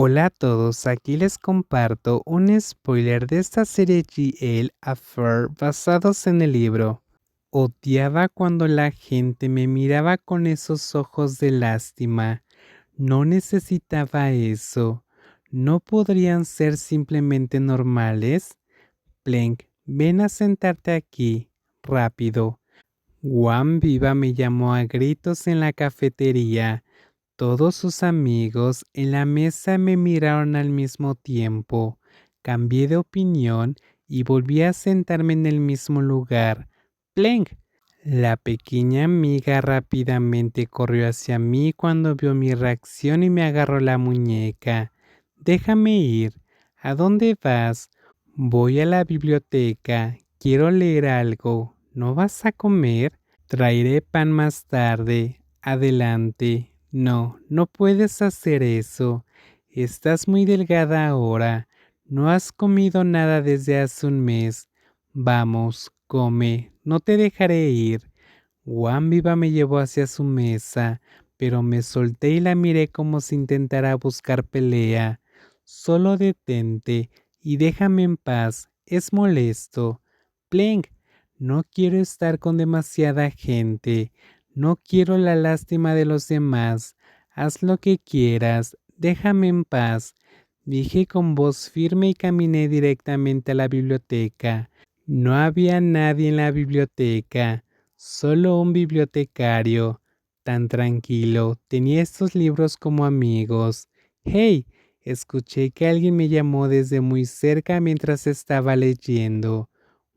Hola a todos, aquí les comparto un spoiler de esta serie GL Affair basados en el libro. Odiaba cuando la gente me miraba con esos ojos de lástima. No necesitaba eso. ¿No podrían ser simplemente normales? Plank, ven a sentarte aquí, rápido. Juan Viva me llamó a gritos en la cafetería. Todos sus amigos en la mesa me miraron al mismo tiempo. Cambié de opinión y volví a sentarme en el mismo lugar. ¡Plenk! La pequeña amiga rápidamente corrió hacia mí cuando vio mi reacción y me agarró la muñeca. Déjame ir. ¿A dónde vas? Voy a la biblioteca. Quiero leer algo. ¿No vas a comer? Traeré pan más tarde. Adelante. No, no puedes hacer eso. Estás muy delgada ahora. No has comido nada desde hace un mes. Vamos, come, no te dejaré ir. Juan Viva me llevó hacia su mesa, pero me solté y la miré como si intentara buscar pelea. Solo detente y déjame en paz. Es molesto. Plenk, no quiero estar con demasiada gente. No quiero la lástima de los demás. Haz lo que quieras. Déjame en paz. Dije con voz firme y caminé directamente a la biblioteca. No había nadie en la biblioteca, solo un bibliotecario. Tan tranquilo, tenía estos libros como amigos. ¡Hey! Escuché que alguien me llamó desde muy cerca mientras estaba leyendo.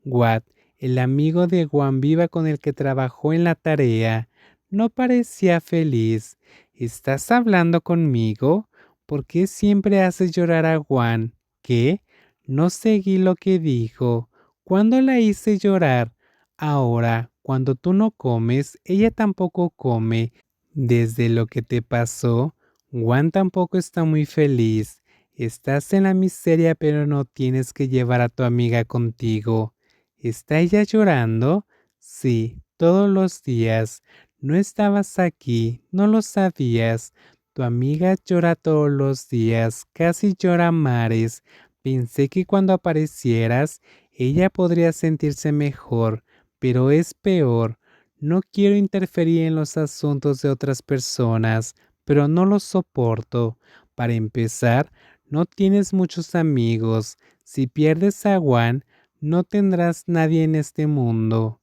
What, el amigo de Juan Viva con el que trabajó en la tarea. No parecía feliz. ¿Estás hablando conmigo? ¿Por qué siempre haces llorar a Juan? ¿Qué? No seguí lo que dijo. ¿Cuándo la hice llorar? Ahora, cuando tú no comes, ella tampoco come. Desde lo que te pasó, Juan tampoco está muy feliz. Estás en la miseria, pero no tienes que llevar a tu amiga contigo. ¿Está ella llorando? Sí, todos los días. No estabas aquí, no lo sabías. Tu amiga llora todos los días, casi llora mares. Pensé que cuando aparecieras, ella podría sentirse mejor, pero es peor. No quiero interferir en los asuntos de otras personas, pero no los soporto. Para empezar, no tienes muchos amigos. Si pierdes a Juan, no tendrás nadie en este mundo.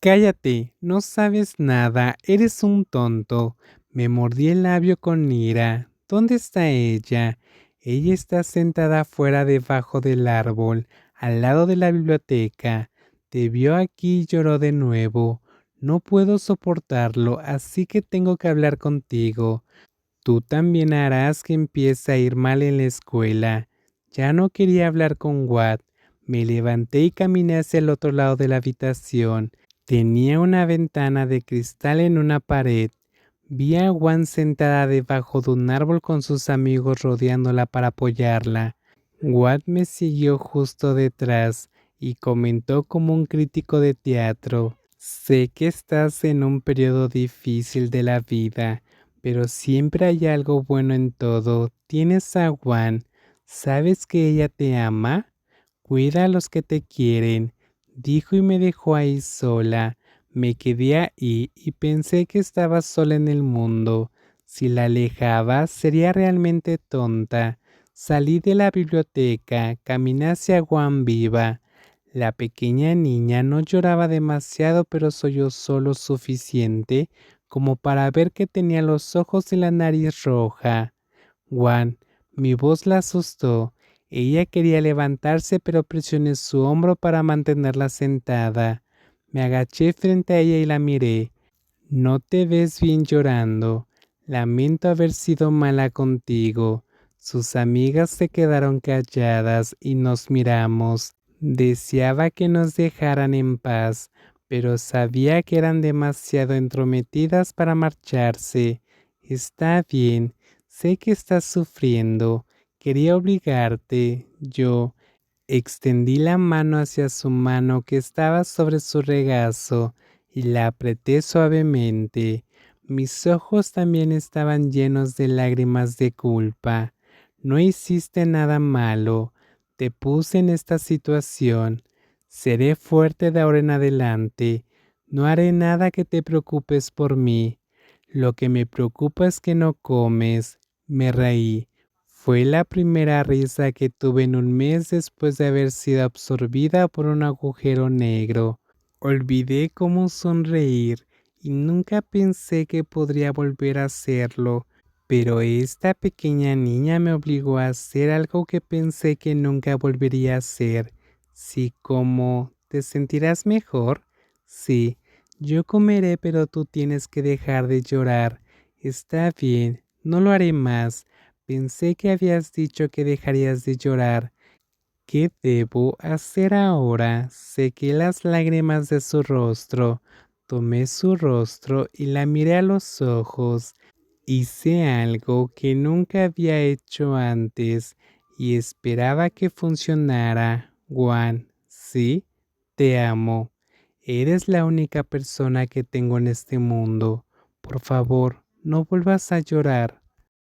Cállate, no sabes nada, eres un tonto. Me mordí el labio con ira. ¿Dónde está ella? Ella está sentada afuera debajo del árbol, al lado de la biblioteca. Te vio aquí y lloró de nuevo. No puedo soportarlo, así que tengo que hablar contigo. Tú también harás que empiece a ir mal en la escuela. Ya no quería hablar con Watt. Me levanté y caminé hacia el otro lado de la habitación. Tenía una ventana de cristal en una pared. Vi a Juan sentada debajo de un árbol con sus amigos rodeándola para apoyarla. Watt me siguió justo detrás y comentó como un crítico de teatro. Sé que estás en un periodo difícil de la vida, pero siempre hay algo bueno en todo. Tienes a Juan. ¿Sabes que ella te ama? Cuida a los que te quieren dijo y me dejó ahí sola. Me quedé ahí y pensé que estaba sola en el mundo. Si la alejaba, sería realmente tonta. Salí de la biblioteca, caminé hacia Juan Viva. La pequeña niña no lloraba demasiado, pero soy solo suficiente como para ver que tenía los ojos y la nariz roja. Juan, mi voz la asustó. Ella quería levantarse, pero presioné su hombro para mantenerla sentada. Me agaché frente a ella y la miré. No te ves bien llorando. Lamento haber sido mala contigo. Sus amigas se quedaron calladas y nos miramos. Deseaba que nos dejaran en paz, pero sabía que eran demasiado entrometidas para marcharse. Está bien, sé que estás sufriendo. Quería obligarte. Yo extendí la mano hacia su mano que estaba sobre su regazo y la apreté suavemente. Mis ojos también estaban llenos de lágrimas de culpa. No hiciste nada malo. Te puse en esta situación. Seré fuerte de ahora en adelante. No haré nada que te preocupes por mí. Lo que me preocupa es que no comes. Me reí. Fue la primera risa que tuve en un mes después de haber sido absorbida por un agujero negro. Olvidé cómo sonreír y nunca pensé que podría volver a hacerlo, pero esta pequeña niña me obligó a hacer algo que pensé que nunca volvería a hacer. Sí, como, ¿te sentirás mejor? Sí, yo comeré, pero tú tienes que dejar de llorar. Está bien, no lo haré más. Pensé que habías dicho que dejarías de llorar. ¿Qué debo hacer ahora? Sequé las lágrimas de su rostro, tomé su rostro y la miré a los ojos. Hice algo que nunca había hecho antes y esperaba que funcionara. Juan, sí, te amo. Eres la única persona que tengo en este mundo. Por favor, no vuelvas a llorar.